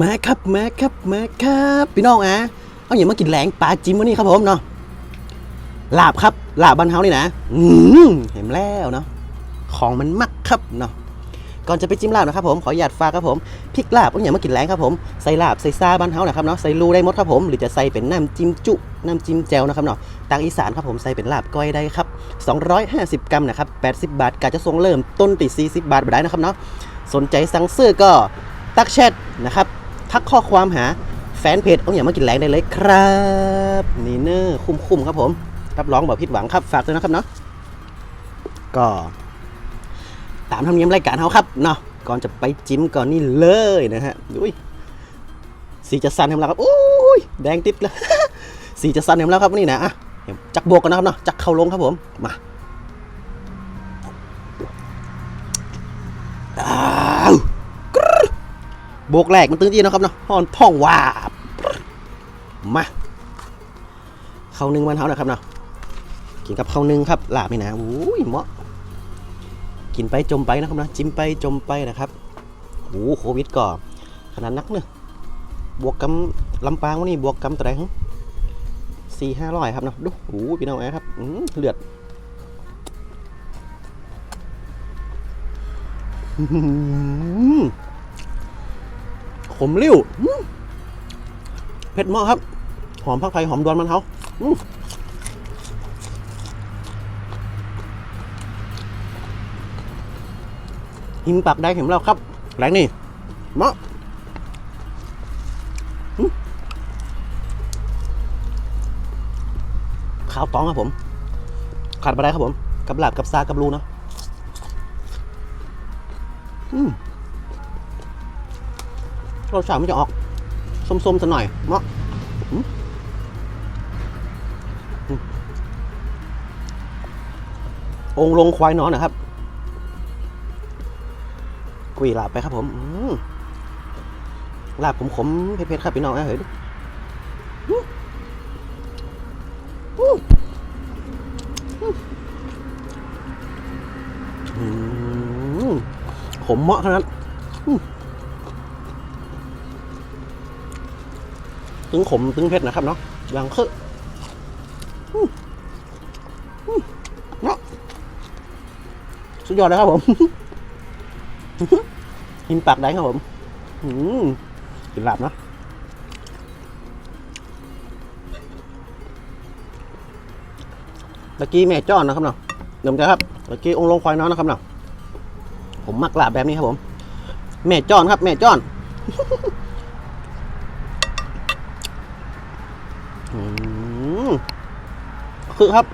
มาครับมาครับมาครับพี่น้องอะเอาอย่ามากินแหลงปลาจิ้มวันนี้ครับผมเนาะลาบครับลาบบ้านเฮานี่นะอืมเห็นแล้วเนาะของมันมักครับเนาะก่อนจะไปจิ้มลาบนะครับผมขออนุญาตฝากครับผมพริกลาบเอาอย่ามากินแหลงครับผมใส่ลาบใส่ซาบ้านเฮานะครับเนาะใส่รูได้หมดครับผม หรือจะใส่เป็นน้ำจิ้มจุน้ำจิ้มแจ่วนะครับเนาะทางอีสานครับผมใส่เป็นลาบก้อยได้ครับ250 กรัมนะครับ80 บาทกาจะทรงเริ่มต้นติด40 บาทไปได้นะครับเนาะสนใจสั่งซื้อก็ตักแชทนะครับ ทักข้อความหาแฟนเพจเอาอย่ามากินแรงได้เลยครับ นี่เนอร์คุ้มๆครับผมรับรองแบบผิดหวังครับฝากด้วยนะครับเนาะก็ตามธรรมเนียมรายการเขาครับเนาะก่อนจะไปจิ้มก่อนนี่เลยนะฮะอุ้ยสีจะสั่นเห็นแล้วครับอุ้ยแดงติดเลยสีจะสั่นเห็นแล้วครับนี่นะอะจักโบกกันนะครับเนาะจักเข้าลงครับผมมา โบกแรกมันตึงจีนะครับเนาะหอนพ่องวาบมาเข้าหนึ่งวันเขานะครับเนาะกินกับข้าวหนึ่งครับลาบนี่นะอุ้ยเหมาะกินไปจมไปนะครับนะจิ้มไปจมไปนะครับโอ้โหโควิดก็ขนาดนักเนอะบวกกำลำปางวะนี่บวกกำตัวไหนสี่ห้าร้อยครับเนาะดูโอ้พี่น้องแอครับอื้อเลือดอื ขมริ้วเผ็ดมากครับ หอมผักไทยหอมดวนมันเขาหิมปากได้เห็นแล้วครับแรงนี่เมาะข้าวตองครับผม ขาดไปได้ครับผม กับหลาบกับซากับรูเนาะอืม รสชาติมันจะออกส้มๆสักหน่อยเมาะอืมอืมองค์ลงควายนอนนะครับ กุยลาบไปครับผมอืมลาบผมขมเผ็ดๆครับพี่น้องนะเฮ้ยดูอื้ออื้ออื้อขมเหมาะขนาดนั้น ตึงขมตึงเผ็ดนะครับเนาะอย่างคือเนาะสุดยอดเลยครับผมหิมปากได้ครับผมอืมกินหลับเนาะตะกี้แม่จ้อนนะครับเนาะเดี๋ยวผมจครับตะกี้องค์ลงควายน้อยนะครับเนาะผมมักหลาบแบบนี้ครับผม แม่จ้อนครับ แม่จ้อน อืม คือครับ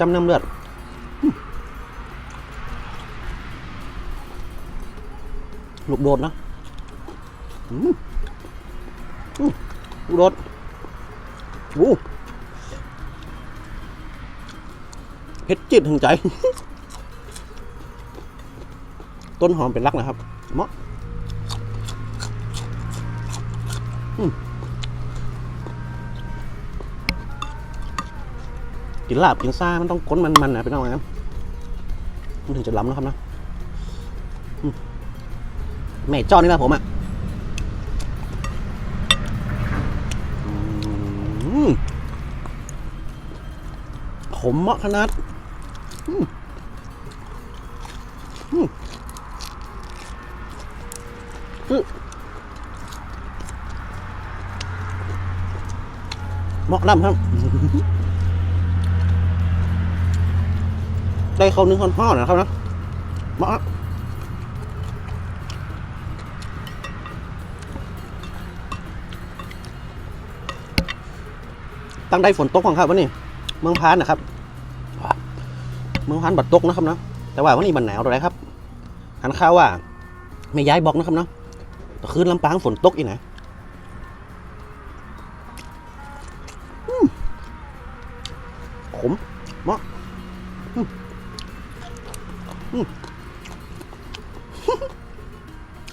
จำนำเลือดลูกโดดนะลูกโดดโอ้เผ็ดจิตถึงใจ ต้นหอมเป็นรักนะครับเหมาะ กินลาบกินซ่ามันต้องก้นมันๆนะเป็นต้องไงครับมันถึงจะล้ำนะครับนะแม่จ้อนี่นะผมอะอืมขมมากขนาดอืมอืมคือเหมาะน้ำครับ ได้เขานึ่งคนพ่อนะครับนะมาตั้งได้ฝนตกของครับวันนี้ เมืองพานนะครับ เมืองพานบัดตกนะครับนะแต่ว่าวันนี้มันหนาวอะไรครับหันข้าวว่า ไม่ย้ายบอกนะครับเนาะคืนลำปางฝนตกอีกนะขมเมาะอืมอืม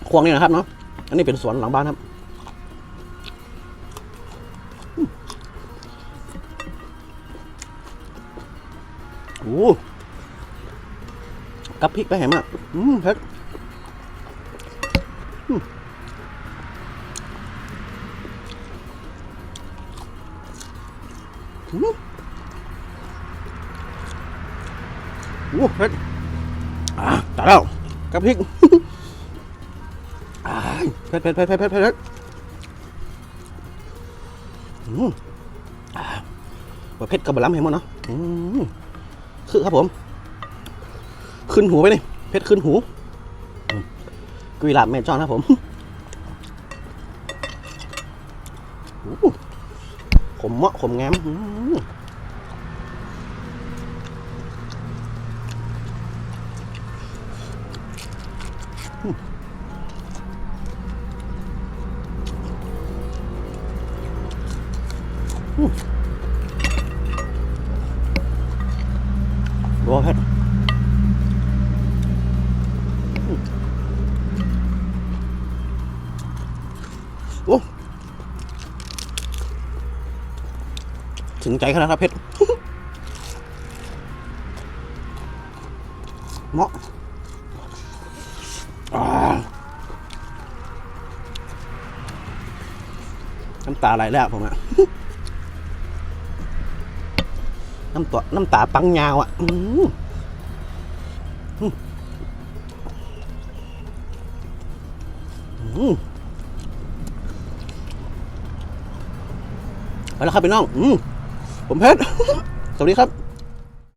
ควงนี่นะครับเนาะ อันนี้เป็นสวนหลังบ้านครับ โอ้กับพริกไปแหมอะอืมเผ็ดโอ้เผ็ด แล้วกับพริกเผ็ดเผ็ดเผ็ดเผ็ดเผ็ดเผ็ดอืมอ่าว่าเผ็ดกับบะล้ำเห็นมั้งเนาะอืมคือครับผม ขึ้นหูไปนี่เผ็ดขึ้นหูกุยลาบแม่จอนครับผมขมเหมาะขมแง้ม รอเผ็ดอืมโอ้ถึงใจขนาดครับเพชรเหมาะน้ำตาไหลแล้วผมอะ น้ำตัวน้ำตาปังยาวอะเอาละครับพี่น้องอผมเพชร สวัสดีครับ